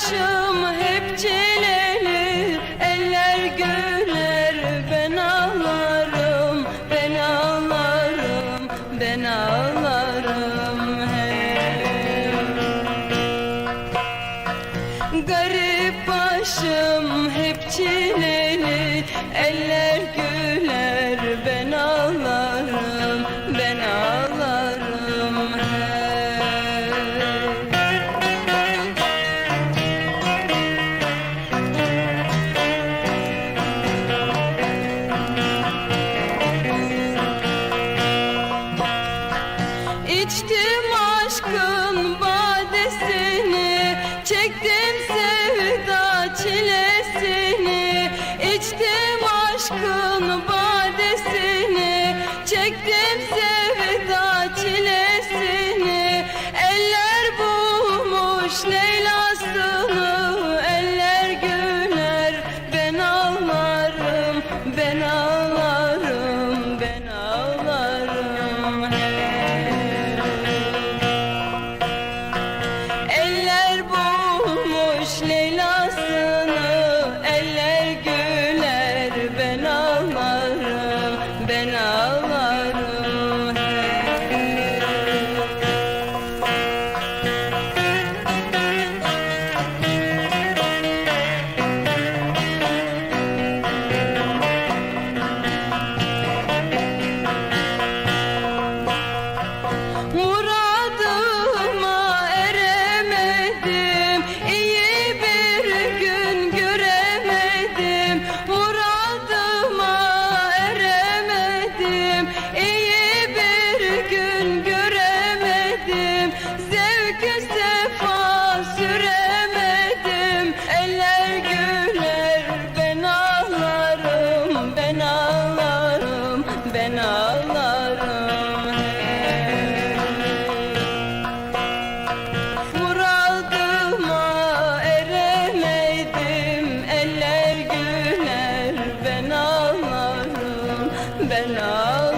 başım hep çelenir Eller güler. Ben ağlarım Ben ağlarım ben ağlarım. Hep Garip başım hep çelenir Eller aşkın badesini Çektim sevda çilesini. İçtim aşkın badesini Çektim sevda çilesini. Eller bulmuş Leyla'sını Eller güler. Ben ağlarım ben ağlarım love.